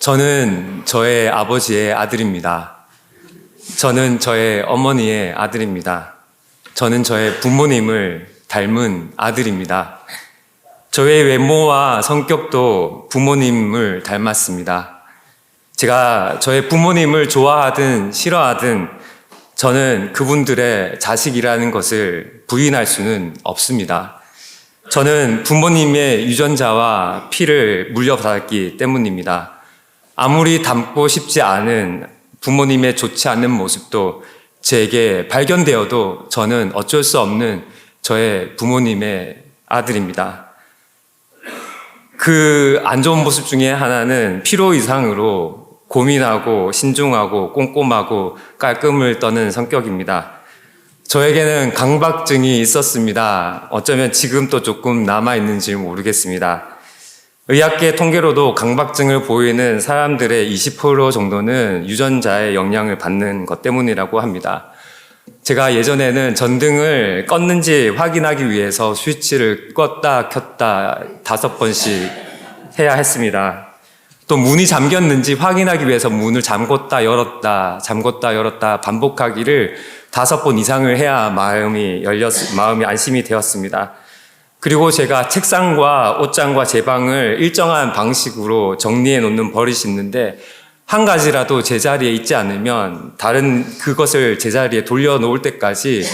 저는 저의 아버지의 아들입니다. 저는 저의 어머니의 아들입니다. 저는 저의 부모님을 닮은 아들입니다. 저의 외모와 성격도 부모님을 닮았습니다. 제가 저의 부모님을 좋아하든 싫어하든 저는 그분들의 자식이라는 것을 부인할 수는 없습니다. 저는 부모님의 유전자와 피를 물려받았기 때문입니다. 아무리 닮고 싶지 않은 부모님의 좋지 않는 모습도 제게 발견되어도 저는 어쩔 수 없는 저의 부모님의 아들입니다. 그 안 좋은 모습 중에 하나는 피로 이상으로 고민하고 신중하고 꼼꼼하고 깔끔을 떠는 성격입니다. 저에게는 강박증이 있었습니다. 어쩌면 지금도 조금 남아있는지 모르겠습니다. 의학계 통계로도 강박증을 보이는 사람들의 20% 정도는 유전자의 영향을 받는 것 때문이라고 합니다. 제가 예전에는 전등을 껐는지 확인하기 위해서 스위치를 껐다 켰다 다섯 번씩 해야 했습니다. 또 문이 잠겼는지 확인하기 위해서 문을 잠궜다 열었다 잠궜다 열었다 반복하기를 다섯 번 이상을 해야 마음이 열렸 마음이 안심이 되었습니다. 그리고 제가 책상과 옷장과 제 방을 일정한 방식으로 정리해 놓는 버릇이 있는데 한 가지라도 제자리에 있지 않으면 다른 그것을 제자리에 돌려놓을 때까지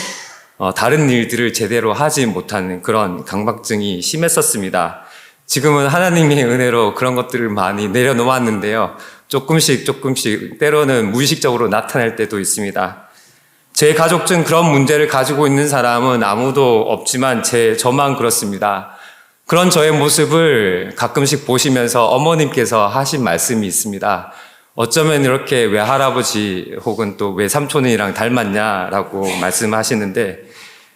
어, 다른 일들을 제대로 하지 못하는 그런 강박증이 심했었습니다. 지금은 하나님의 은혜로 그런 것들을 많이 내려놓았는데요. 조금씩 조금씩 때로는 무의식적으로 나타날 때도 있습니다. 제 가족 중 그런 문제를 가지고 있는 사람은 아무도 없지만 제 저만 그렇습니다. 그런 저의 모습을 가끔씩 보시면서 어머님께서 하신 말씀이 있습니다. 어쩌면 이렇게 외할아버지 혹은 또 외삼촌이랑 닮았냐라고 말씀하시는데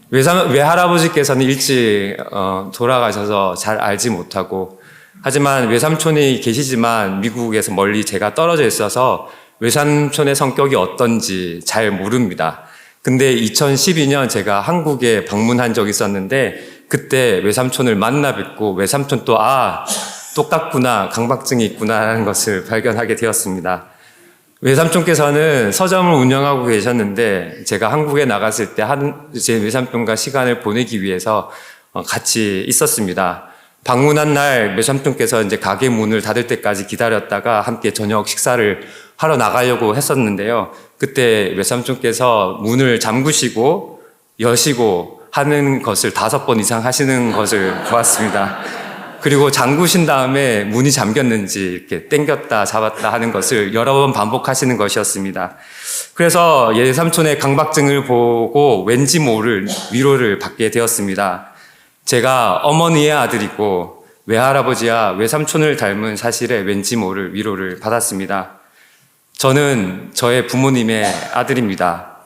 외삼, 외할아버지께서는 일찍 어, 돌아가셔서 잘 알지 못하고 하지만 외삼촌이 계시지만 미국에서 멀리 제가 떨어져 있어서 외삼촌의 성격이 어떤지 잘 모릅니다. 근데 2012년 제가 한국에 방문한 적이 있었는데 그때 외삼촌을 만나 뵙고 외삼촌 또 아, 똑같구나, 강박증이 있구나 하는 것을 발견하게 되었습니다. 외삼촌께서는 서점을 운영하고 계셨는데 제가 한국에 나갔을 때 한 제 외삼촌과 시간을 보내기 위해서 어, 같이 있었습니다. 방문한 날 외삼촌께서 이제 가게 문을 닫을 때까지 기다렸다가 함께 저녁 식사를 하러 나가려고 했었는데요. 그때 외삼촌께서 문을 잠그시고 여시고 하는 것을 다섯 번 이상 하시는 것을 보았습니다. 그리고 잠그신 다음에 문이 잠겼는지 이렇게 땡겼다 잡았다 하는 것을 여러 번 반복하시는 것이었습니다. 그래서 예 삼촌의 강박증을 보고 왠지 모를 위로를 받게 되었습니다. 제가 어머니의 아들이고 외할아버지와 외삼촌을 닮은 사실에 왠지 모를 위로를 받았습니다. 저는 저의 부모님의 아들입니다.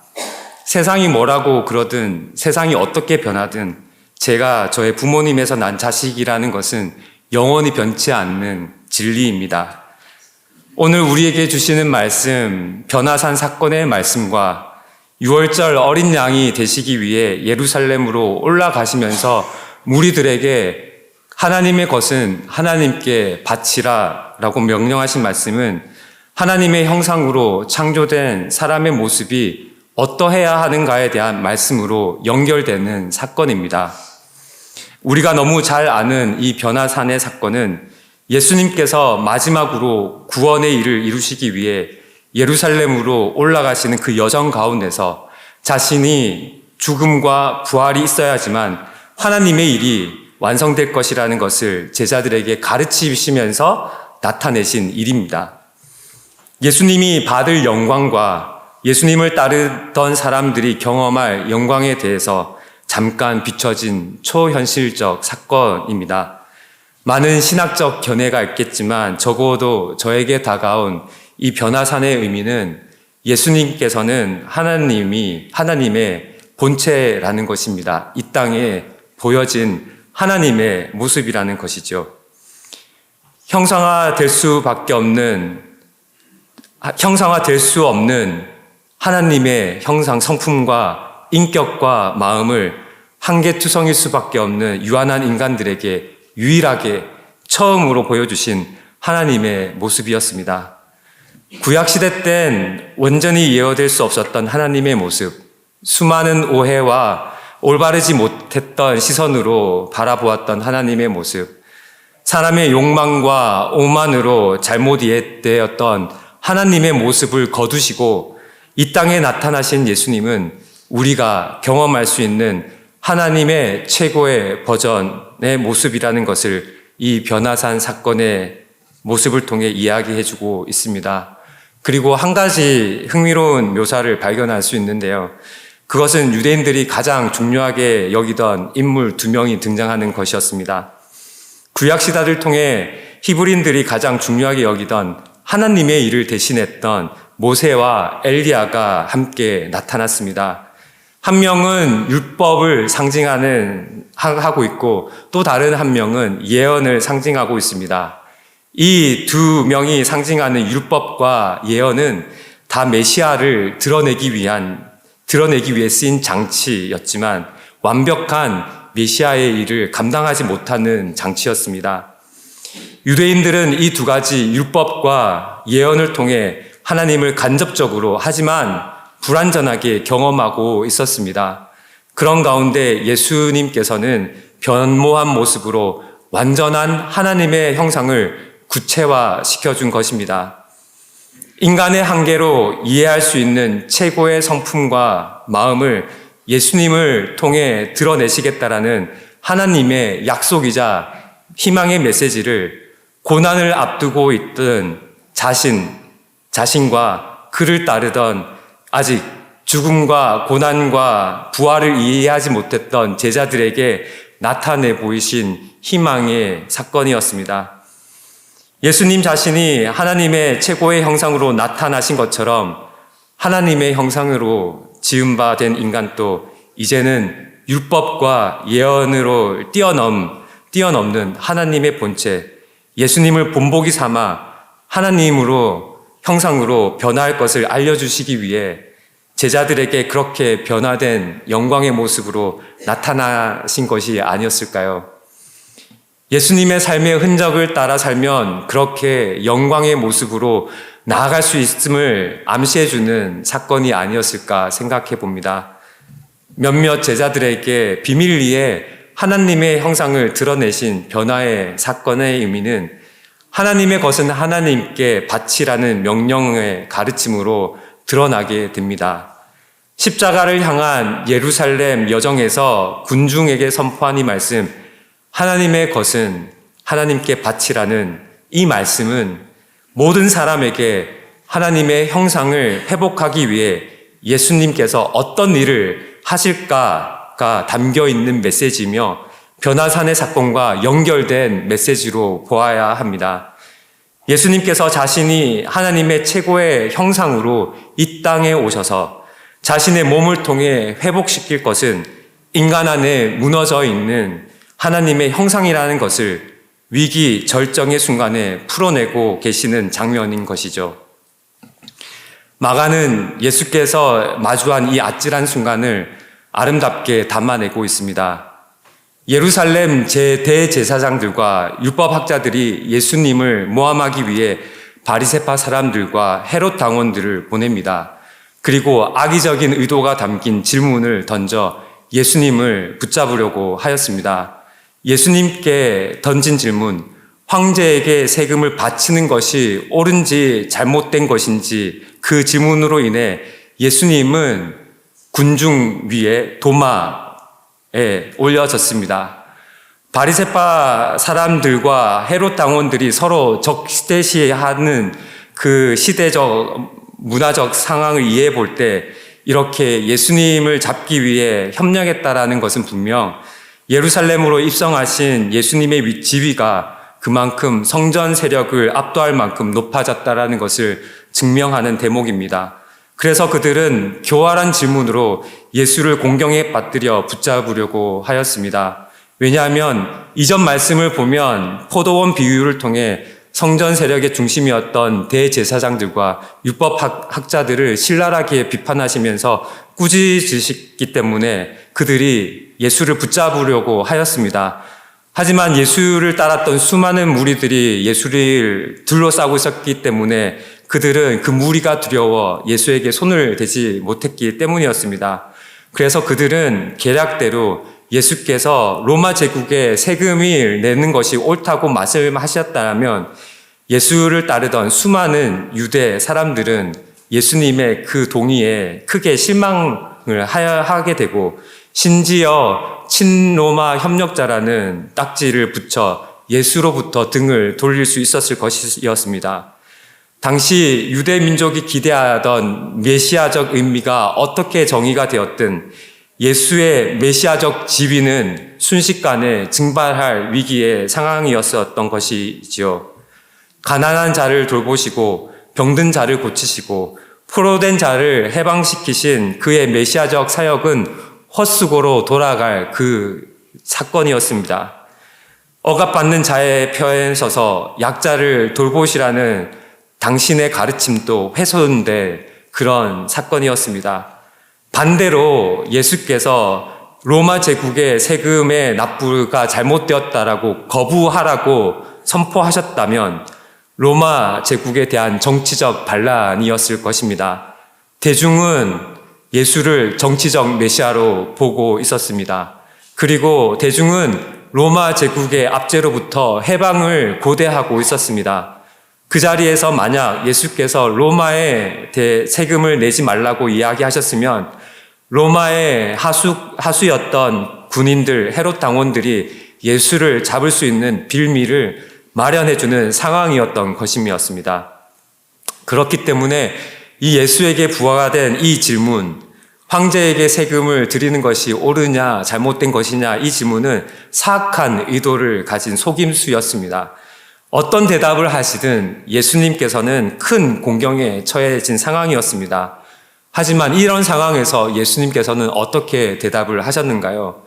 세상이 뭐라고 그러든 세상이 어떻게 변하든 제가 저의 부모님에서 난 자식이라는 것은 영원히 변치 않는 진리입니다. 오늘 우리에게 주시는 말씀, 변화산 사건의 말씀과 6월절 어린 양이 되시기 위해 예루살렘으로 올라가시면서 무리들에게 하나님의 것은 하나님께 바치라 라고 명령하신 말씀은 하나님의 형상으로 창조된 사람의 모습이 어떠해야 하는가에 대한 말씀으로 연결되는 사건입니다. 우리가 너무 잘 아는 이 변화산의 사건은 예수님께서 마지막으로 구원의 일을 이루시기 위해 예루살렘으로 올라가시는 그 여정 가운데서 자신이 죽음과 부활이 있어야지만 하나님의 일이 완성될 것이라는 것을 제자들에게 가르치시면서 나타내신 일입니다. 예수님이 받을 영광과 예수님을 따르던 사람들이 경험할 영광에 대해서 잠깐 비춰진 초현실적 사건입니다. 많은 신학적 견해가 있겠지만 적어도 저에게 다가온 이 변화산의 의미는 예수님께서는 하나님이 하나님의 본체라는 것입니다. 이 땅에 보여진 하나님의 모습이라는 것이죠. 형상화 될 수밖에 없는 형상화 될 수 없는 하나님의 형상 성품과 인격과 마음을 한계투성일 수밖에 없는 유한한 인간들에게 유일하게 처음으로 보여주신 하나님의 모습이었습니다. 구약시대 땐 완전히 예어될 수 없었던 하나님의 모습, 수많은 오해와 올바르지 못했던 시선으로 바라보았던 하나님의 모습, 사람의 욕망과 오만으로 잘못 이해되었던 하나님의 모습을 거두시고 이 땅에 나타나신 예수님은 우리가 경험할 수 있는 하나님의 최고의 버전의 모습이라는 것을 이 변화산 사건의 모습을 통해 이야기해 주고 있습니다. 그리고 한 가지 흥미로운 묘사를 발견할 수 있는데요. 그것은 유대인들이 가장 중요하게 여기던 인물 두 명이 등장하는 것이었습니다. 구약 시다를 통해 히브리인들이 가장 중요하게 여기던 하나님의 일을 대신했던 모세와 엘리야가 함께 나타났습니다. 한 명은 율법을 상징하는 하고 있고 또 다른 한 명은 예언을 상징하고 있습니다. 이 두 명이 상징하는 율법과 예언은 다 메시아를 드러내기 위한 드러내기 위해 쓰인 장치였지만 완벽한 메시아의 일을 감당하지 못하는 장치였습니다. 유대인들은 이 두 가지 율법과 예언을 통해 하나님을 간접적으로 하지만 불완전하게 경험하고 있었습니다. 그런 가운데 예수님께서는 변모한 모습으로 완전한 하나님의 형상을 구체화 시켜준 것입니다. 인간의 한계로 이해할 수 있는 최고의 성품과 마음을 예수님을 통해 드러내시겠다라는 하나님의 약속이자 희망의 메시지를 고난을 앞두고 있던 자신, 자신과 그를 따르던 아직 죽음과 고난과 부활을 이해하지 못했던 제자들에게 나타내 보이신 희망의 사건이었습니다. 예수님 자신이 하나님의 최고의 형상으로 나타나신 것처럼 하나님의 형상으로 지은 바된 인간도 이제는 율법과 예언으로 뛰어넘, 뛰어넘는 하나님의 본체, 예수님을 본보기 삼아 하나님으로 형상으로 변화할 것을 알려주시기 위해 제자들에게 그렇게 변화된 영광의 모습으로 나타나신 것이 아니었을까요? 예수님의 삶의 흔적을 따라 살면 그렇게 영광의 모습으로 나아갈 수 있음을 암시해주는 사건이 아니었을까 생각해 봅니다. 몇몇 제자들에게 비밀리에 하나님의 형상을 드러내신 변화의 사건의 의미는 하나님의 것은 하나님께 바치라는 명령의 가르침으로 드러나게 됩니다. 십자가를 향한 예루살렘 여정에서 군중에게 선포한 이 말씀, 하나님의 것은 하나님께 바치라는 이 말씀은 모든 사람에게 하나님의 형상을 회복하기 위해 예수님께서 어떤 일을 하실까 가 담겨 있는 메시지며 변화산의 사건과 연결된 메시지로 보아야 합니다. 예수님께서 자신이 하나님의 최고의 형상으로 이 땅에 오셔서 자신의 몸을 통해 회복시킬 것은 인간 안에 무너져 있는 하나님의 형상이라는 것을 위기 절정의 순간에 풀어내고 계시는 장면인 것이죠. 마가는 예수께서 마주한 이 아찔한 순간을 아름답게 담아내고 있습니다. 예루살렘 제 대제사장들과 율법학자들이 예수님을 모함하기 위해 바리세파 사람들과 헤롯 당원들을 보냅니다. 그리고 악의적인 의도가 담긴 질문을 던져 예수님을 붙잡으려고 하였습니다. 예수님께 던진 질문, 황제에게 세금을 바치는 것이 옳은지 잘못된 것인지 그 질문으로 인해 예수님은 군중 위에 도마에 올려졌습니다. 바리세파 사람들과 헤롯 당원들이 서로 적대시하는 그 시대적 문화적 상황을 이해해 볼 때 이렇게 예수님을 잡기 위해 협력했다라는 것은 분명 예루살렘으로 입성하신 예수님의 지위가 그만큼 성전 세력을 압도할 만큼 높아졌다라는 것을 증명하는 대목입니다. 그래서 그들은 교활한 질문으로 예수를 공경에 빠뜨려 붙잡으려고 하였습니다. 왜냐하면 이전 말씀을 보면 포도원 비유를 통해 성전 세력의 중심이었던 대제사장들과 율법학자들을 신랄하게 비판하시면서 꾸짖으셨기 때문에 그들이 예수를 붙잡으려고 하였습니다. 하지만 예수를 따랐던 수많은 무리들이 예수를 둘러싸고 있었기 때문에 그들은 그 무리가 두려워 예수에게 손을 대지 못했기 때문이었습니다. 그래서 그들은 계략대로 예수께서 로마 제국에 세금을 내는 것이 옳다고 말씀하셨다면 예수를 따르던 수많은 유대 사람들은 예수님의 그 동의에 크게 실망을 하게 되고 심지어 친로마 협력자라는 딱지를 붙여 예수로부터 등을 돌릴 수 있었을 것이었습니다. 당시 유대 민족이 기대하던 메시아적 의미가 어떻게 정의가 되었든 예수의 메시아적 지위는 순식간에 증발할 위기의 상황이었었던 것이지요. 가난한 자를 돌보시고 병든 자를 고치시고 포로된 자를 해방시키신 그의 메시아적 사역은 헛수고로 돌아갈 그 사건이었습니다. 억압받는 자의 편에 서서 약자를 돌보시라는 당신의 가르침도 훼손된 그런 사건이었습니다. 반대로 예수께서 로마 제국의 세금의 납부가 잘못되었다라고 거부하라고 선포하셨다면 로마 제국에 대한 정치적 반란이었을 것입니다. 대중은 예수를 정치적 메시아로 보고 있었습니다. 그리고 대중은 로마 제국의 압제로부터 해방을 고대하고 있었습니다. 그 자리에서 만약 예수께서 로마에 대 세금을 내지 말라고 이야기하셨으면 로마의 하수, 하수였던 군인들, 헤롯 당원들이 예수를 잡을 수 있는 빌미를 마련해주는 상황이었던 것임이었습니다. 그렇기 때문에 이 예수에게 부하가 된 이 질문, 황제에게 세금을 드리는 것이 옳으냐, 잘못된 것이냐, 이 질문은 사악한 의도를 가진 속임수였습니다. 어떤 대답을 하시든 예수님께서는 큰 공경에 처해진 상황이었습니다. 하지만 이런 상황에서 예수님께서는 어떻게 대답을 하셨는가요?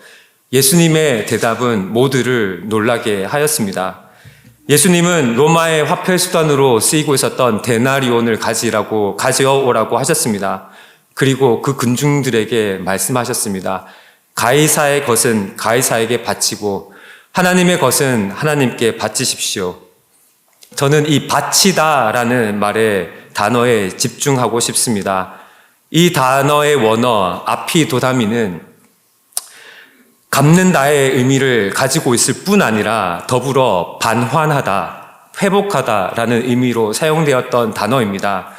예수님의 대답은 모두를 놀라게 하였습니다. 예수님은 로마의 화폐 수단으로 쓰이고 있었던 데나리온을 가지라고 가져오라고 하셨습니다. 그리고 그 군중들에게 말씀하셨습니다. 가이사의 것은 가이사에게 바치고 하나님의 것은 하나님께 바치십시오. 저는 이 바치다라는 말의 단어에 집중하고 싶습니다. 이 단어의 원어 아피도다미는 갚는다의 의미를 가지고 있을 뿐 아니라 더불어 반환하다, 회복하다라는 의미로 사용되었던 단어입니다.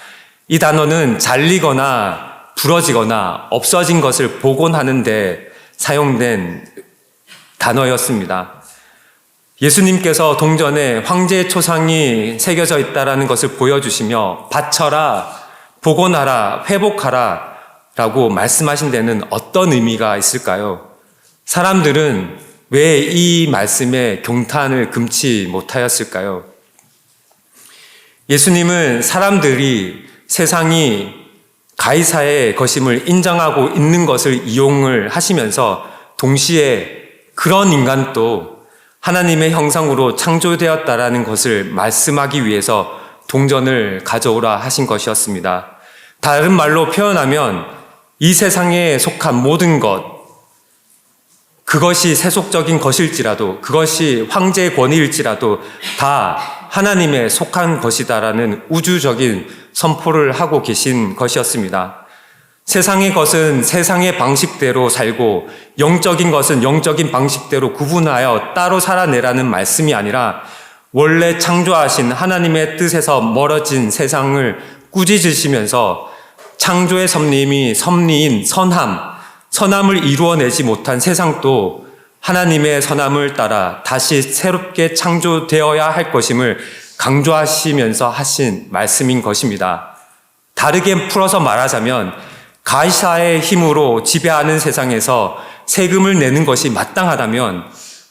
이 단어는 잘리거나 부러지거나 없어진 것을 복원하는데 사용된 단어였습니다. 예수님께서 동전에 황제의 초상이 새겨져 있다라는 것을 보여주시며 바쳐라, 복원하라, 회복하라 라고 말씀하신 데는 어떤 의미가 있을까요? 사람들은 왜 이 말씀에 경탄을 금치 못하였을까요? 예수님은 사람들이 세상이 가이사의 것임을 인정하고 있는 것을 이용을 하시면서 동시에 그런 인간도 하나님의 형상으로 창조되었다라는 것을 말씀하기 위해서 동전을 가져오라 하신 것이었습니다. 다른 말로 표현하면 이 세상에 속한 모든 것, 그것이 세속적인 것일지라도 그것이 황제의 권위일지라도 다 하나님의 속한 것이다라는 우주적인 선포를 하고 계신 것이었습니다. 세상의 것은 세상의 방식대로 살고 영적인 것은 영적인 방식대로 구분하여 따로 살아내라는 말씀이 아니라 원래 창조하신 하나님의 뜻에서 멀어진 세상을 꾸짖으시면서 창조의 섭리임이 섭리인 선함, 선함을 이루어내지 못한 세상도 하나님의 선함을 따라 다시 새롭게 창조되어야 할 것임을 강조하시면서 하신 말씀인 것입니다. 다르게 풀어서 말하자면 가이사의 힘으로 지배하는 세상에서 세금을 내는 것이 마땅하다면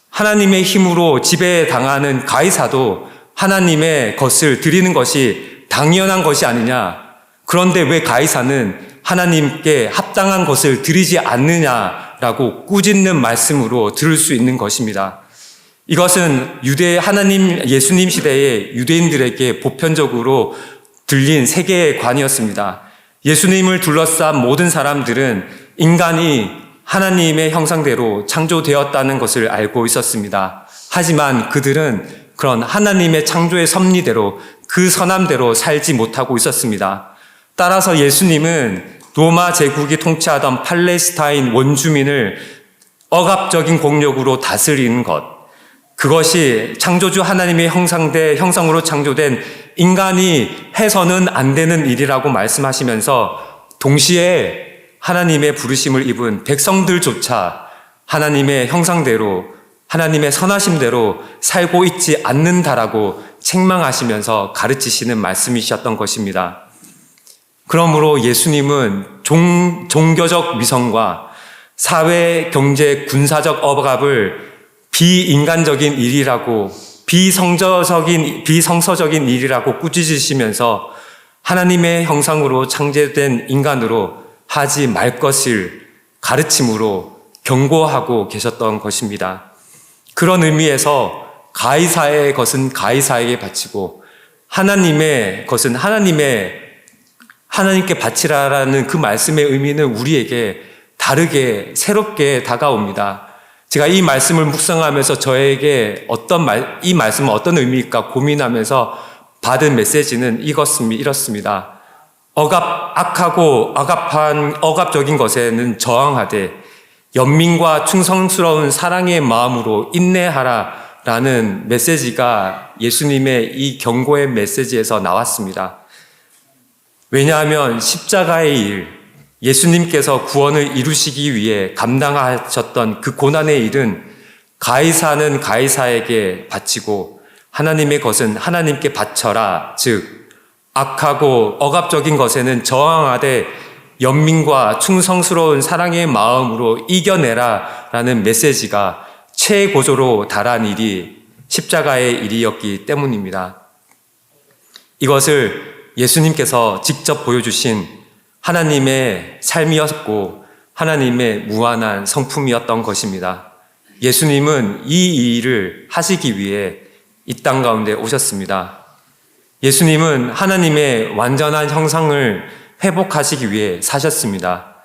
하나님의 힘으로 지배당하는 가이사도 하나님의 것을 드리는 것이 당연한 것이 아니냐. 그런데 왜 가이사는 하나님께 합당한 것을 드리지 않느냐라고 꾸짖는 말씀으로 들을 수 있는 것입니다. 이것은 유대 하나님 예수님 시대의 유대인들에게 보편적으로 들린 세계의 관이었습니다. 예수님을 둘러싼 모든 사람들은 인간이 하나님의 형상대로 창조되었다는 것을 알고 있었습니다. 하지만 그들은 그런 하나님의 창조의 섭리대로 그 선함대로 살지 못하고 있었습니다. 따라서 예수님은 로마 제국이 통치하던 팔레스타인 원주민을 억압적인 공력으로 다스리는 것, 그것이 창조주 하나님의 형상대 형상으로 창조된 인간이 해서는 안 되는 일이라고 말씀하시면서 동시에 하나님의 부르심을 입은 백성들조차 하나님의 형상대로 하나님의 선하심대로 살고 있지 않는다라고 책망하시면서 가르치시는 말씀이셨던 것입니다. 그러므로 예수님은 종, 종교적 위선과 사회, 경제, 군사적 억압을 비인간적인 일이라고 비성저적인 비성서적인 일이라고 꾸짖으시면서 하나님의 형상으로 창제된 인간으로 하지 말 것을 가르침으로 경고하고 계셨던 것입니다. 그런 의미에서 가이사의 것은 가이사에게 바치고 하나님의 것은 하나님의 하나님께 바치라라는 그 말씀의 의미는 우리에게 다르게 새롭게 다가옵니다. 제가 이 말씀을 묵상하면서 저에게 어떤 말, 이 말씀은 어떤 의미일까 고민하면서 받은 메시지는. 이렇습니다. 억압, 악하고 억압한, 억압적인 것에는 저항하되 연민과 충성스러운 사랑의 마음으로 인내하라 라는 메시지가 예수님의 이 경고의 메시지에서 나왔습니다. 왜냐하면 십자가의 일, 예수님께서 구원을 이루시기 위해 감당하셨던 그 고난의 일은 가이사는 가이사에게 바치고 하나님의 것은 하나님께 바쳐라. 즉, 악하고 억압적인 것에는 저항하되 연민과 충성스러운 사랑의 마음으로 이겨내라. 라는 메시지가 최고조로 달한 일이 십자가의 일이었기 때문입니다. 이것을 예수님께서 직접 보여주신 하나님의 삶이었고 하나님의 무한한 성품이었던 것입니다. 예수님은 이 일을 하시기 위해 이 땅 가운데 오셨습니다. 예수님은 하나님의 완전한 형상을 회복하시기 위해 사셨습니다.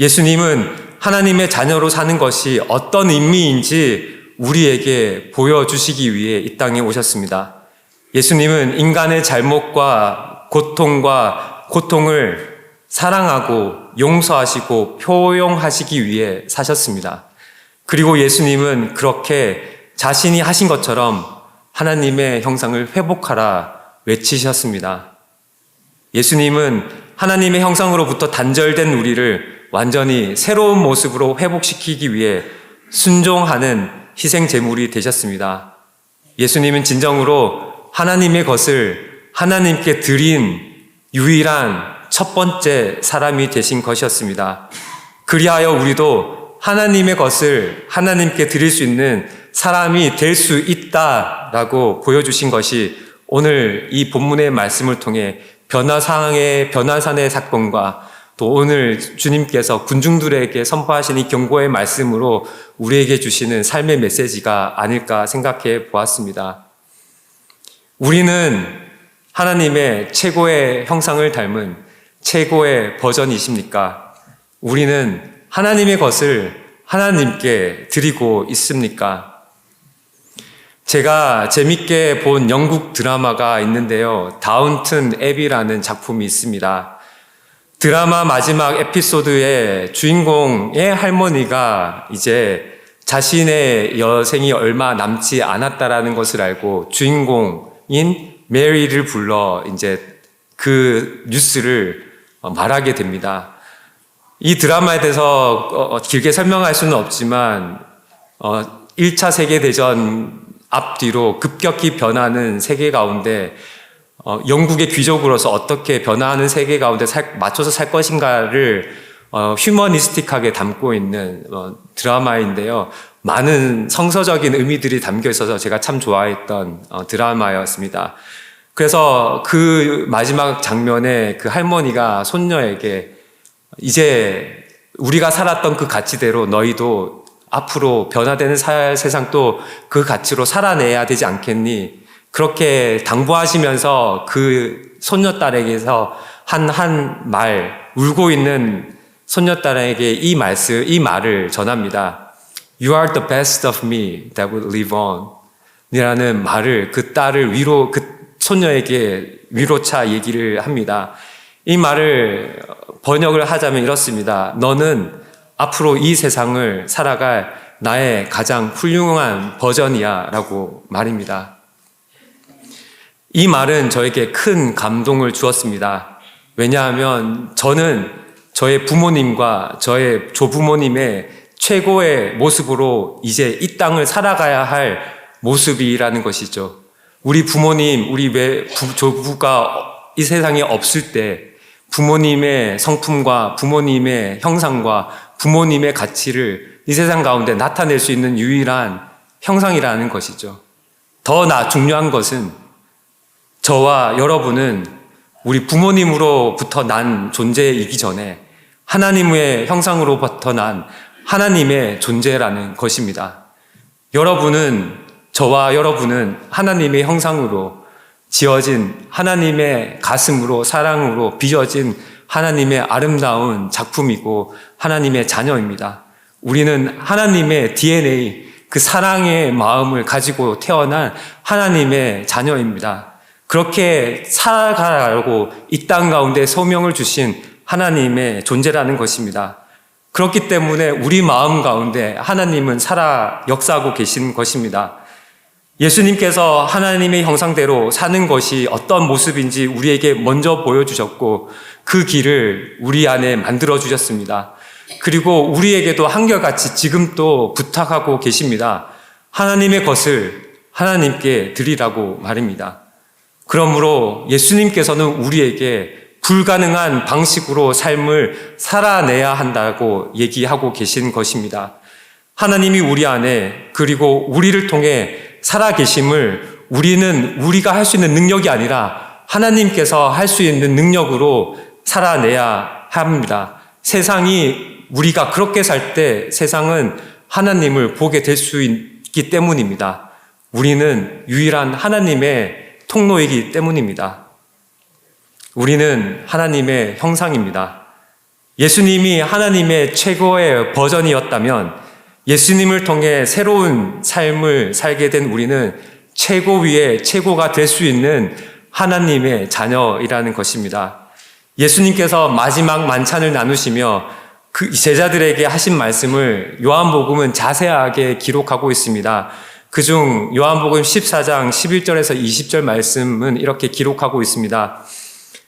예수님은 하나님의 자녀로 사는 것이 어떤 의미인지 우리에게 보여주시기 위해 이 땅에 오셨습니다. 예수님은 인간의 잘못과 고통과 고통을 사랑하고 용서하시고 표용하시기 위해 사셨습니다. 그리고 예수님은 그렇게 자신이 하신 것처럼 하나님의 형상을 회복하라 외치셨습니다. 예수님은 하나님의 형상으로부터 단절된 우리를 완전히 새로운 모습으로 회복시키기 위해 순종하는 희생 제물이 되셨습니다. 예수님은 진정으로 하나님의 것을 하나님께 드린 유일한 첫 번째 사람이 되신 것이었습니다. 그리하여 우리도 하나님의 것을 하나님께 드릴 수 있는 사람이 될 수 있다라고 보여주신 것이 오늘 이 본문의 말씀을 통해 변화상의 변화산의 사건과 또 오늘 주님께서 군중들에게 선포하신 이 경고의 말씀으로 우리에게 주시는 삶의 메시지가 아닐까 생각해 보았습니다. 우리는 하나님의 최고의 형상을 닮은 최고의 버전이십니까? 우리는 하나님의 것을 하나님께 드리고 있습니까? 제가 재밌게 본 영국 드라마가 있는데요. 다운튼 앱이라는 작품이 있습니다. 드라마 마지막 에피소드에 주인공의 할머니가 이제 자신의 여생이 얼마 남지 않았다라는 것을 알고 주인공인 메리를 불러 이제 그 뉴스를 말하게 됩니다. 이 드라마에 대해서 어, 길게 설명할 수는 없지만 1차 세계대전 앞뒤로 급격히 변하는 세계 가운데 어, 영국의 귀족으로서 어떻게 변화하는 세계 가운데 살, 맞춰서 살 것인가를 어, 휴머니스틱하게 담고 있는 어, 드라마인데요. 많은 성서적인 의미들이 담겨 있어서 제가 참 좋아했던 어, 드라마였습니다. 그래서 그 마지막 장면에 그 할머니가 손녀에게 이제 우리가 살았던 그 가치대로 너희도 앞으로 변화되는 세상 또 그 가치로 살아내야 되지 않겠니? 그렇게 당부하시면서 그 손녀딸에게서 한 한 말, 울고 있는 손녀딸에게 이 말씀, 이 말을 전합니다. You are the best of me that will live on. 이라는 말을 그 딸을 위로, 그 손녀에게 위로차 얘기를 합니다. 이 말을 번역을 하자면 이렇습니다. 너는 앞으로 이 세상을 살아갈 나의 가장 훌륭한 버전이야 라고 말입니다. 이 말은 저에게 큰 감동을 주었습니다. 왜냐하면 저는 저의 부모님과 저의 조부모님의 최고의 모습으로 이제 이 땅을 살아가야 할 모습이라는 것이죠. 우리 부모님, 우리 외, 부, 조부가 이 세상에 없을 때 부모님의 성품과 부모님의 형상과 부모님의 가치를 이 세상 가운데 나타낼 수 있는 유일한 형상이라는 것이죠. 더 나 중요한 것은 저와 여러분은 우리 부모님으로부터 난 존재이기 전에 하나님의 형상으로부터 난 하나님의 존재라는 것입니다. 여러분은 저와 여러분은 하나님의 형상으로 지어진 하나님의 가슴으로 사랑으로 빚어진 하나님의 아름다운 작품이고 하나님의 자녀입니다. 우리는 하나님의 DNA, 그 사랑의 마음을 가지고 태어난 하나님의 자녀입니다. 그렇게 살아가라고 이 땅 가운데 소명을 주신 하나님의 존재라는 것입니다. 그렇기 때문에 우리 마음 가운데 하나님은 살아 역사하고 계신 것입니다. 예수님께서 하나님의 형상대로 사는 것이 어떤 모습인지 우리에게 먼저 보여주셨고 그 길을 우리 안에 만들어 주셨습니다. 그리고 우리에게도 한결같이 지금 또 부탁하고 계십니다. 하나님의 것을 하나님께 드리라고 말입니다. 그러므로 예수님께서는 우리에게 불가능한 방식으로 삶을 살아내야 한다고 얘기하고 계신 것입니다. 하나님이 우리 안에 그리고 우리를 통해 살아계심을 우리는 우리가 할 수 있는 능력이 아니라 하나님께서 할 수 있는 능력으로 살아내야 합니다. 세상이 우리가 그렇게 살 때 세상은 하나님을 보게 될 수 있기 때문입니다. 우리는 유일한 하나님의 통로이기 때문입니다. 우리는 하나님의 형상입니다. 예수님이 하나님의 최고의 버전이었다면 예수님을 통해 새로운 삶을 살게 된 우리는 최고 위에 최고가 될 수 있는 하나님의 자녀이라는 것입니다. 예수님께서 마지막 만찬을 나누시며 그 제자들에게 하신 말씀을 요한복음은 자세하게 기록하고 있습니다. 그중 요한복음 14장 11절에서 20절 말씀은 이렇게 기록하고 있습니다.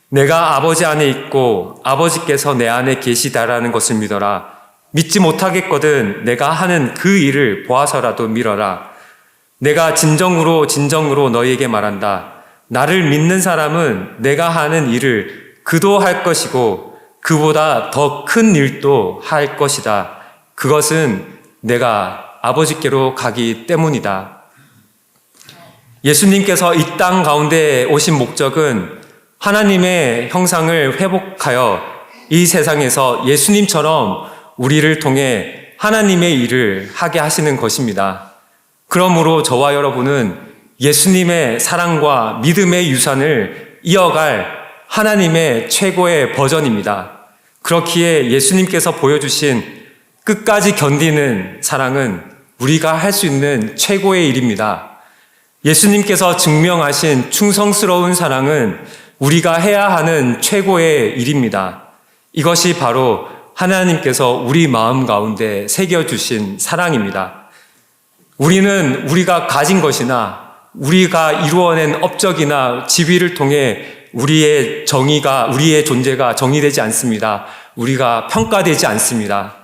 내가 아버지 안에 있고 아버지께서 내 안에 계시다라는 것을 믿어라. 믿지 못하겠거든 내가 하는 그 일을 보아서라도 믿어라. 내가 진정으로 진정으로 너희에게 말한다. 나를 믿는 사람은 내가 하는 일을 그도 할 것이고 그보다 더 큰 일도 할 것이다. 그것은 내가 아버지께로 가기 때문이다. 예수님께서 이 땅 가운데 오신 목적은 하나님의 형상을 회복하여 이 세상에서 예수님처럼 우리를 통해 하나님의 일을 하게 하시는 것입니다. 그러므로 저와 여러분은 예수님의 사랑과 믿음의 유산을 이어갈 하나님의 최고의 버전입니다. 그렇기에 예수님께서 보여주신 끝까지 견디는 사랑은 우리가 할 수 있는 최고의 일입니다. 예수님께서 증명하신 충성스러운 사랑은 우리가 해야 하는 최고의 일입니다. 이것이 바로 하나님께서 우리 마음 가운데 새겨주신 사랑입니다. 우리는 우리가 가진 것이나 우리가 이루어낸 업적이나 지위를 통해 우리의 정의가, 우리의 존재가 정의되지 않습니다. 우리가 평가되지 않습니다.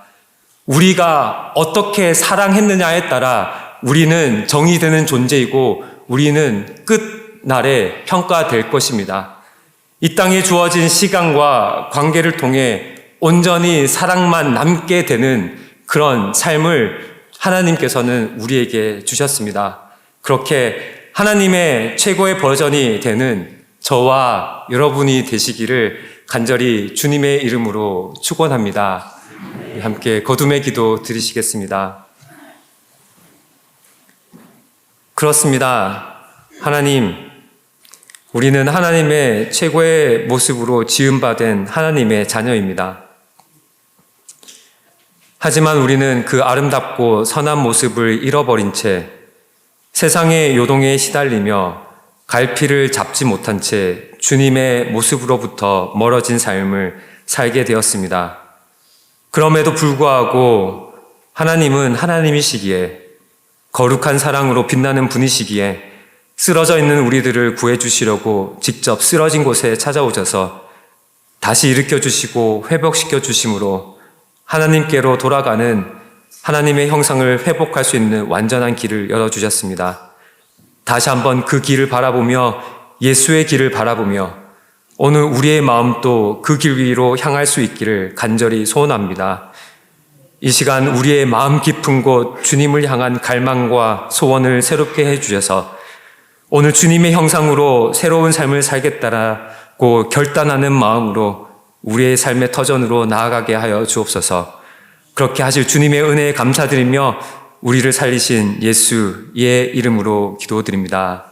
우리가 어떻게 사랑했느냐에 따라 우리는 정의되는 존재이고 우리는 끝날에 평가될 것입니다. 이 땅에 주어진 시간과 관계를 통해 온전히 사랑만 남게 되는 그런 삶을 하나님께서는 우리에게 주셨습니다. 그렇게 하나님의 최고의 버전이 되는 저와 여러분이 되시기를 간절히 주님의 이름으로 축원합니다. 함께 거둠의 기도 드리시겠습니다. 그렇습니다. 하나님, 우리는 하나님의 최고의 모습으로 지음받은 하나님의 자녀입니다. 하지만 우리는 그 아름답고 선한 모습을 잃어버린 채 세상의 요동에 시달리며 갈피를 잡지 못한 채 주님의 모습으로부터 멀어진 삶을 살게 되었습니다. 그럼에도 불구하고 하나님은 하나님이시기에 거룩한 사랑으로 빛나는 분이시기에 쓰러져 있는 우리들을 구해주시려고 직접 쓰러진 곳에 찾아오셔서 다시 일으켜 주시고 회복시켜 주심으로 하나님께로 돌아가는 하나님의 형상을 회복할 수 있는 완전한 길을 열어주셨습니다. 다시 한번 그 길을 바라보며 예수의 길을 바라보며 오늘 우리의 마음도 그 길 위로 향할 수 있기를 간절히 소원합니다. 이 시간 우리의 마음 깊은 곳 주님을 향한 갈망과 소원을 새롭게 해주셔서 오늘 주님의 형상으로 새로운 삶을 살겠다라고 결단하는 마음으로 우리의 삶의 터전으로 나아가게 하여 주옵소서. 그렇게 하실 주님의 은혜에 감사드리며 우리를 살리신 예수의 이름으로 기도드립니다.